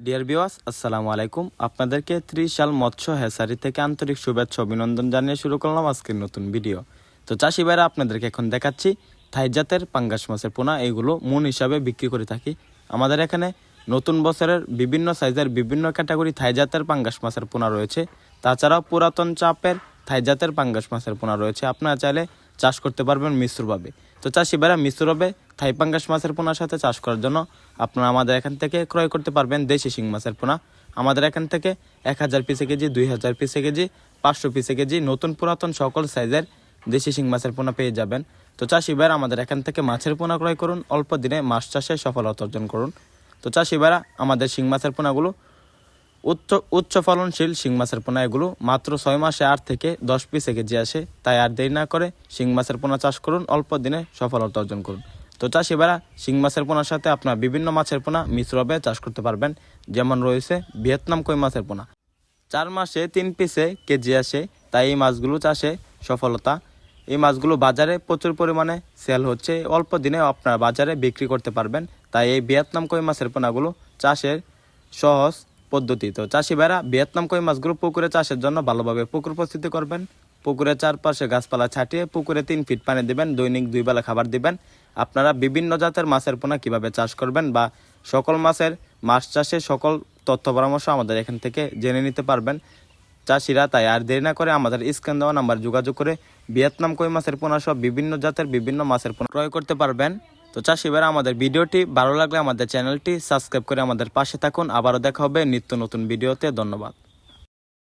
Deer বিওয়াস আসসালামু আলাইকুম। আপনাদেরকে ত্রিশাল মৎস্য হেসারি থেকে আন্তরিক শুভেচ্ছা অভিনন্দন জানিয়ে শুরু করলাম আজকের নতুন ভিডিও। তো চাষি ভাইরা, আপনাদেরকে এখন দেখাচ্ছি, থাই জাতের পাঙ্গাস মাছের পোনা এইগুলো মন হিসাবে বিক্রি করে থাকি। আমাদের এখানে নতুন বছরের বিভিন্ন সাইজের বিভিন্ন ক্যাটাগরি থাই জাতের পাঙ্গাস মাছের পোনা রয়েছে। তাছাড়াও পুরাতন চাপের থাই জাতের পাঙ্গাস মাছের পোনা রয়েছে। আপনারা চাইলে চাষ করতে পারবেন মিশ্রভাবে। তো চাষি ভাইরা, মিশ্রভাবে থাই পাঙ্গাস মাছের পোনার সাথে চাষ করার জন্য আপনারা আমাদের এখান থেকে ক্রয় করতে পারবেন দেশি শিং মাছের পোনা। আমাদের এখান থেকে এক হাজার পিসে কেজি, দুই হাজার পিসে কেজি, পাঁচশো পিসে কেজি নতুন পুরাতন সকল সাইজের দেশি শিং মাছের পোনা পেয়ে যাবেন। তো চাষি আমাদের এখান থেকে মাছের পোনা ক্রয় করুন, অল্প দিনে মাছ চাষে সফলতা অর্জন করুন। তো চাষি আমাদের শিং মাছের পোনাগুলো উচ্চ উচ্চ ফলনশীল শিং মাছের পোনা এগুলো মাত্র ছয় মাসে আট থেকে দশ পিসে কেজি আসে। তাই আর দেরি না করে শিং মাছের পোনা চাষ করুন, অল্প দিনে সফলতা অর্জন করুন। তো চাষি ভাইরা, শিং মাছের পোনার সাথে আপনার বিভিন্ন মাছের পোনা মিশ্রভাবে চাষ করতে পারবেন। যেমন রয়েছে ভিয়েতনাম কই মাছের পোনা। চার মাসে তিন পিসে কেজি আসে, তাই এই মাছগুলো চাষে সফলতা। এই মাছগুলো বাজারে প্রচুর পরিমাণে সেল হচ্ছে, অল্প দিনে আপনারা বাজারে বিক্রি করতে পারবেন। তাই এই ভিয়েতনাম কই মাছের পোনাগুলো চাষের সহজ পদ্ধতি। তো চাষি ভাইরা, ভিয়েতনাম কই মাছগুলো পুকুরে চাষের জন্য ভালোভাবে পুকুর প্রস্তুতি করবেন। পুকুরের চারপাশে গাছপালা ছাটিয়ে পুকুরে তিন ফিট পানি দিবেন, দৈনিক দুই বেলা খাবার দিবেন। আপনারা বিভিন্ন জাতের মাছের পোনা কীভাবে চাষ করবেন বা সকল মাছের মাছ চাষে সকল তথ্য পরামর্শ আমাদের এখান থেকে জেনে নিতে পারবেন। চাষিরা তাই আর দেরি না করে আমাদের স্ক্যান দেওয়া নাম্বার যোগাযোগ করে ভিয়েতনাম কই মাছের পোনা সহ বিভিন্ন জাতের বিভিন্ন মাছের পোনা ক্রয় করতে পারবেন। তো চাষি আমাদের ভিডিওটি ভালো লাগলে আমাদের চ্যানেলটি সাবস্ক্রাইব করে আমাদের পাশে থাকুন। আবারও দেখা হবে নিত্য নতুন ভিডিওতে। ধন্যবাদ।